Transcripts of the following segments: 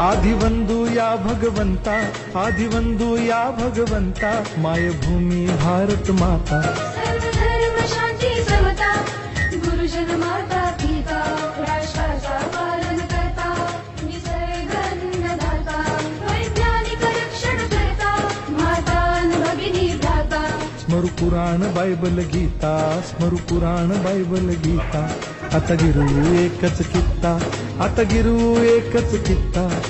आदिवंदू या भगवंता आदिवंदू या भगवंता मायभूमी भारत माता. सर्व धर्म शांती समता गुरुजन माता पिता राष्ट्राचा पालन करता निसर्ग अन्नदाता वैज्ञानिक रक्षण करता माता अन भगिनी भ्राता. स्मरु पुराण बायबल गीता स्मरु पुराण बायबल गीता. आता गिरू एकच कित्ता आता गिरू एकच कित्ता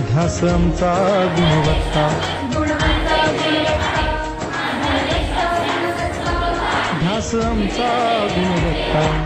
ध्यास आमचा गुणवत्ता. ध्यास आमचा गुणवत्ता.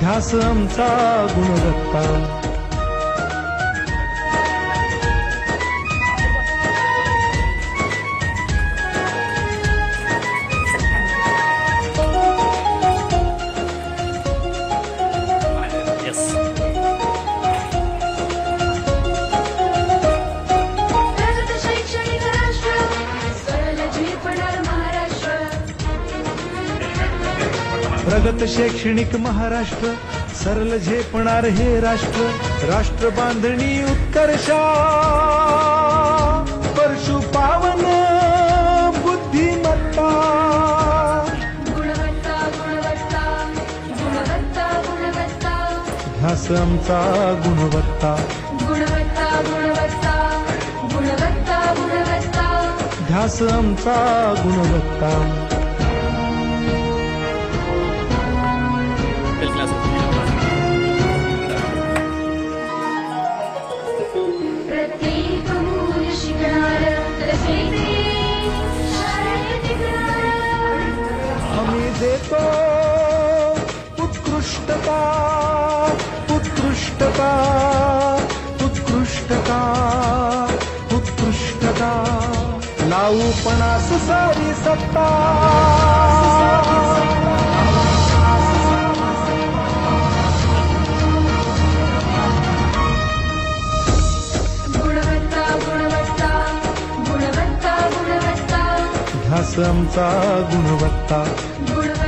ध्यास आमचा गुणवत्ता. प्रगत शैक्षणिक महाराष्ट्र सरल झेपणार हे राष्ट्र राष्ट्र बांधणी उत्कर्षा परशु पावन बुद्धिमत्ता. गुणवत्ता गुणवत्ता गुणवत्ता गुणवत्ता. ध्यास आमचा गुणवत्ता. गुणवत्ता गुणवत्ता गुणवत्ता गुणवत्ता. ध्यास आमचा गुणवत्ता. उत्कृष्टता उत्कृष्टता उत्कृष्टता उत्कृष्टता. लावू पणास सारी सत्ता. गुणवत्ता ध्यास आमचा गुणवत्ता गुणवत्ता. गुणवत्ता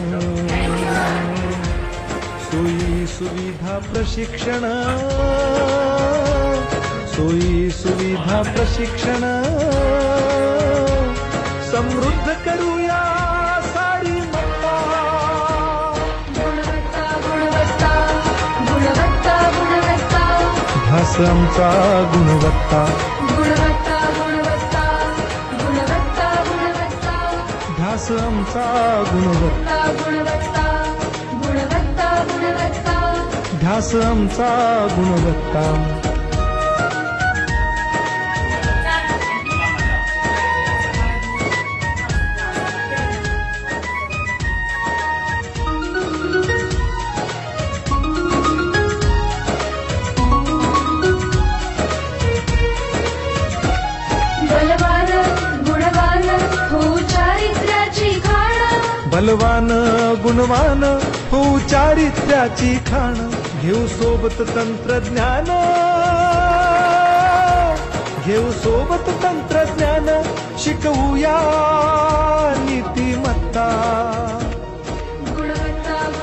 सोयी सुविधा प्रशिक्षण. सोयी सुविधा प्रशिक्षण. समृद्ध करूया सारी मत्ता. गुणवत्ता गुणवत्ता गुणवत्ता गुणवत्ता. ध्यास आमचा गुणवत्ता. गुणवत्ता गुणवत्ता गुणवत्ता गुणवत्ता. ध्यास आमचा गुणवत्ता गुणवत्ता. गुणवत्ता गुणवत्ता. ध्यास आमचा गुणवत्ता. बलवान गुणवान हो चारित्र्याची खाण. घेऊ सोबत तंत्रज्ञान. घेऊ सोबत तंत्रज्ञान शिकवूया नीतिमत्ता. गुणवत्ता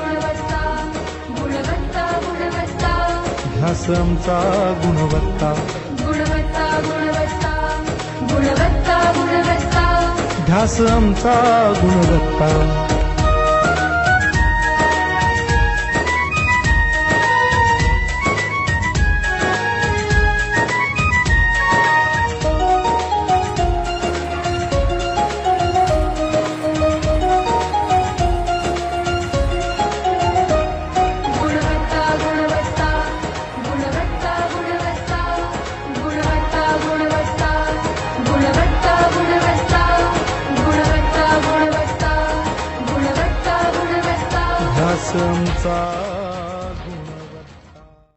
गुणवत्ता गुणवत्ता गुणवत्ता. 存在。